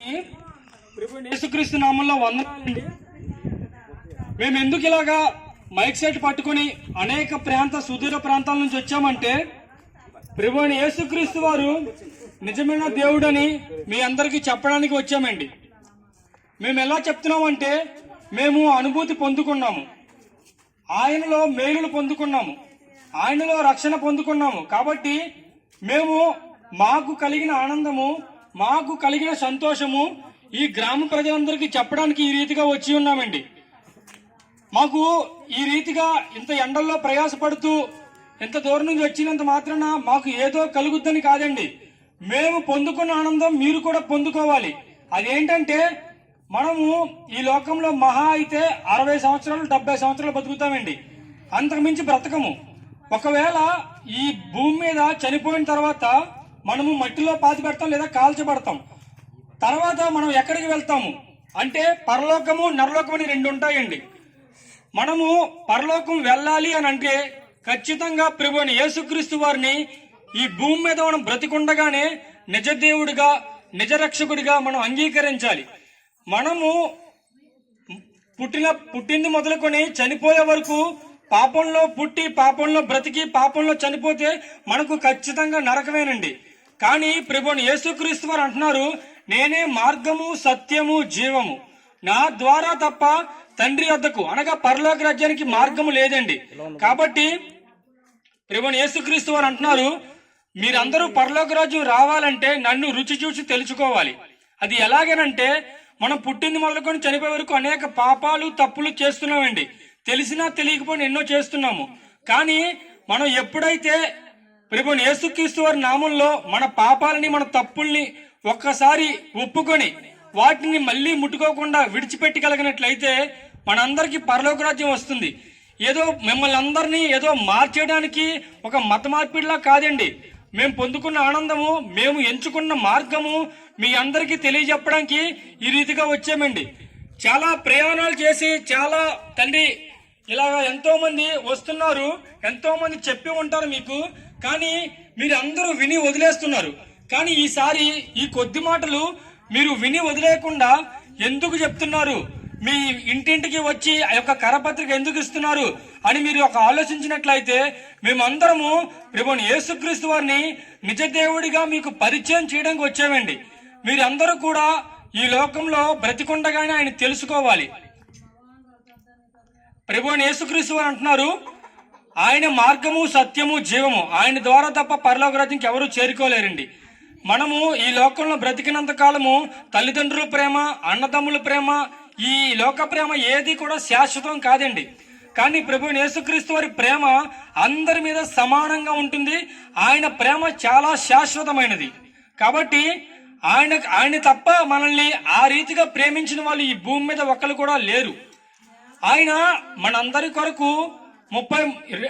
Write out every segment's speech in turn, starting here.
ప్రభు యేసుక్రీస్తు నామంలో వందనాలండి. మేము ఎందుకు ఇలాగా మైక్ సెట్ పట్టుకొని అనేక ప్రాంత సుదూర ప్రాంతాల నుంచి వచ్చామంటే ప్రభు యేసుక్రీస్తు వారు నిజమైన దేవుడని మీ అందరికీ చెప్పడానికి వచ్చామండి. మేము ఎలా చెప్తున్నామంటే మేము అనుభూతి పొందుకున్నాము. ఆయనలో మేలులు పొందుకున్నాము. ఆయనలో రక్షణ పొందుకున్నాము. కాబట్టి మేము మాకు కలిగిన ఆనందము మాకు కలిగిన సంతోషము ఈ గ్రామ ప్రజలందరికీ చెప్పడానికి ఈ రీతిగా వచ్చి ఉన్నామండి. మాకు ఈ రీతిగా ఇంత ఎండల్లో ప్రయాసపడుతూ ఇంత దూరం నుంచి వచ్చినంత మాత్రాన మాకు ఏదో కలుగుద్దని కాదండి. మేము పొందుకున్న ఆనందం మీరు కూడా పొందుకోవాలి. అదేంటంటే మనము ఈ లోకంలో మహా అయితే అరవై సంవత్సరాలు డెబ్బై సంవత్సరాలు బతుకుతామండి. అంతకు మించి బ్రతకము. ఒకవేళ ఈ భూమి మీద చనిపోయిన తర్వాత మనము మట్టిలో పాతిపెడతాం లేదా కాల్చబడతాం తర్వాత మనం ఎక్కడికి వెళ్తాము? అంటే పరలోకము నరలోకం అని రెండు ఉంటాయండి. మనము పరలోకం వెళ్ళాలి అని అంటే ఖచ్చితంగా ప్రభుని యేసుక్రీస్తు వారిని ఈ భూమి మీద మనం బ్రతికుండగానే నిజ దేవుడిగా మనం అంగీకరించాలి. మనము పుట్టిన పుట్టింది మొదలుకొని చనిపోయే వరకు పాపంలో పుట్టి పాపంలో బ్రతికి పాపంలో చనిపోతే మనకు ఖచ్చితంగా నరకమేనండి. కానీ ప్రభుని యేసుక్రీస్తు వారు అంటున్నారు నేనే మార్గము సత్యము జీవము. నా ద్వారా తప్ప తండ్రి వద్దకు అనగా పరలోక రాజ్యానికి మార్గము లేదండి. కాబట్టి ప్రభుని యేసుక్రీస్తు వారు అంటున్నారు మీరందరూ పరలోక రాజ్యం రావాలంటే నన్ను రుచి చూసి తెలుసుకోవాలి. అది ఎలాగనంటే మనం పుట్టింది మొదలుకొని చనిపోయే వరకు అనేక పాపాలు తప్పులు చేస్తున్నామండి. తెలిసినా తెలియకపోయినా ఎన్నో చేస్తున్నాము. కానీ మనం ఎప్పుడైతే ప్రభుని యేసుక్రీస్తు వారి నామంలో మన పాపాలని మన తప్పుల్ని ఒక్కసారి ఒప్పుకొని వాటిని మళ్ళీ ముట్టుకోకుండా విడిచిపెట్టగలిగినట్లయితే మనందరికీ పరలోక రాజ్యం వస్తుంది. ఏదో మిమ్మల్ని అందరినీ ఏదో మార్చేయడానికి ఒక మత మార్పిడిలా కాదండి. మేము పొందుకున్న ఆనందము మేము ఎంచుకున్న మార్గము మీ అందరికీ తెలియజెప్పడానికి ఈ రీతిగా వచ్చామండి. చాలా ప్రయాణాలు చేసి చాలా తండ్రి ఇలాగ ఎంతోమంది వస్తున్నారు ఎంతోమంది చెప్పి ఉంటారు మీకు. కానీ మీరు అందరూ విని వదిలేస్తున్నారు. కానీ ఈసారి ఈ కొద్ది మాటలు మీరు విని వదిలేకుండా ఎందుకు చెప్తున్నారు? మీ ఇంటింటికి వచ్చి ఆ యొక్క కరపత్రిక ఎందుకు ఇస్తున్నారు అని మీరు ఒక ఆలోచించినట్లయితే మేమందరము ప్రభుని యేసుక్రీస్తు వారిని నిజ దేవుడిగా మీకు పరిచయం చేయడానికి వచ్చామండి. మీరందరూ కూడా ఈ లోకంలో బ్రతికుండగానే ఆయన తెలుసుకోవాలి. ప్రభుని యేసుక్రీస్తు వారు అంటున్నారు ఆయన మార్గము సత్యము జీవము. ఆయన ద్వారా తప్ప పరలోక రాజ్యంకి ఎవరు చేరుకోలేరండి. మనము ఈ లోకంలో బ్రతికినంత కాలము తల్లిదండ్రుల ప్రేమ అన్నదమ్ముల ప్రేమ ఈ లోక ప్రేమ ఏది కూడా శాశ్వతం కాదండి. కానీ ప్రభు యేసుక్రీస్తు వారి ప్రేమ అందరి మీద సమానంగా ఉంటుంది. ఆయన ప్రేమ చాలా శాశ్వతమైనది. కాబట్టి ఆయన ఆయన తప్ప మనల్ని ఆ రీతిగా ప్రేమించిన వాళ్ళు ఈ భూమి మీద ఒక్కరు కూడా లేరు. ఆయన మనందరి కొరకు ముప్పై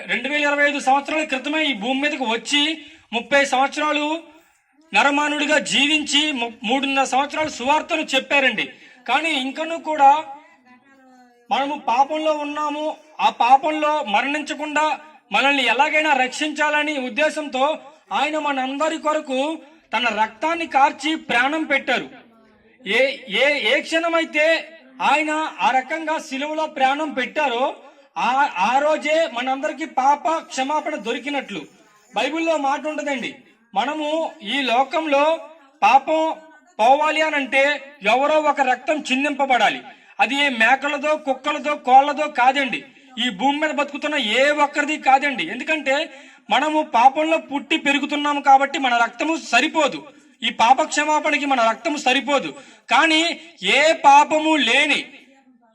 రెండు వేల ఇరవై ఐదు సంవత్సరాల క్రితమే ఈ భూమి మీదకి వచ్చి ముప్పై సంవత్సరాలు నరమానుడిగా జీవించి మూడున్నర సంవత్సరాలు సువార్తను చెప్పారండి. కానీ ఇంకనూ కూడా మనము పాపంలో ఉన్నాము. ఆ పాపంలో మరణించకుండా మనల్ని ఎలాగైనా రక్షించాలని ఉద్దేశంతో ఆయన మనందరి కొరకు తన రక్తాన్ని కార్చి ప్రాణం పెట్టారు. ఏ ఏ ఏ క్షణమైతే ఆయన ఆ రకంగా సిలువలో ప్రాణం పెట్టారో ఆ ఆ రోజే మనందరికి పాప క్షమాపణ దొరికినట్లు. బైబిల్లో మాట ఉంటుందండి. మనము ఈ లోకంలో పాపం పోవాలి అని అంటే ఎవరో ఒక రక్తం చిందింపబడాలి. అది ఏ మేకలదో కుక్కలదో కోళ్ళతో కాదండి. ఈ భూమి మీద బతుకుతున్న ఏ ఒక్కరిది కాదండి. ఎందుకంటే మనము పాపంలో పుట్టి పెరుగుతున్నాము కాబట్టి మన రక్తము సరిపోదు. ఈ పాప క్షమాపణకి మన రక్తము సరిపోదు. కానీ ఏ పాపము లేని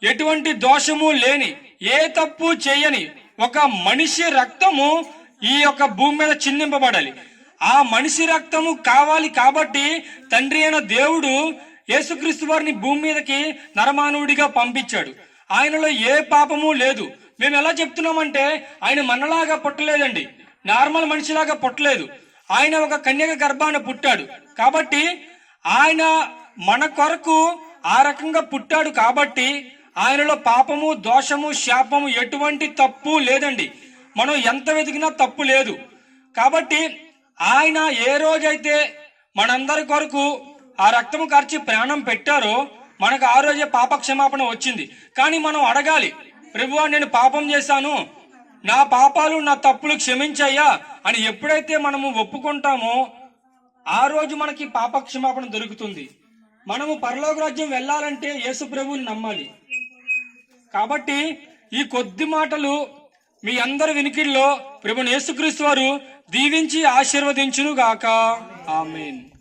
ఎటువంటి దోషము లేని ఏ తప్పు చేయని ఒక మనిషి రక్తము ఈ యొక్క భూమి మీద చిందింపబడాలి. ఆ మనిషి రక్తము కావాలి కాబట్టి తండ్రి అయిన దేవుడు యేసుక్రీస్తు వారిని భూమి మీదకి నరమానవుడిగా పంపించాడు. ఆయనలో ఏ పాపము లేదు. మేము ఎలా చెప్తున్నామంటే ఆయన మనలాగా పుట్టలేదండి. నార్మల్ మనిషిలాగా పుట్టలేదు. ఆయన ఒక కన్యక గర్భాన పుట్టాడు. కాబట్టి ఆయన మన కొరకు ఆ రకంగా పుట్టాడు కాబట్టి ఆయనలో పాపము దోషము శాపము ఎటువంటి తప్పు లేదండి. మనం ఎంత వెతికినా తప్పు లేదు. కాబట్టి ఆయన ఏ రోజైతే మనందరి కొరకు ఆ రక్తము కార్చి ప్రాణం పెట్టారో మనకు ఆ రోజే పాప క్షమాపణ వచ్చింది. కానీ మనం అడగాలి ప్రభువా నేను పాపం చేశాను. నా పాపాలు నా తప్పులు క్షమించయ్యా అని ఎప్పుడైతే మనము ఒప్పుకుంటామో ఆ రోజు మనకి పాప క్షమాపణ దొరుకుతుంది. మనము పరలోక రాజ్యం వెళ్ళాలంటే యేసు ప్రభువుని నమ్మాలి. కాబట్టి ఈ కొద్ది మాటలు మీ అందరి వినికిల్లో ప్రభుని యేసుక్రీస్తు వారు దీవించి ఆశీర్వదించును గాక ఆమెన్.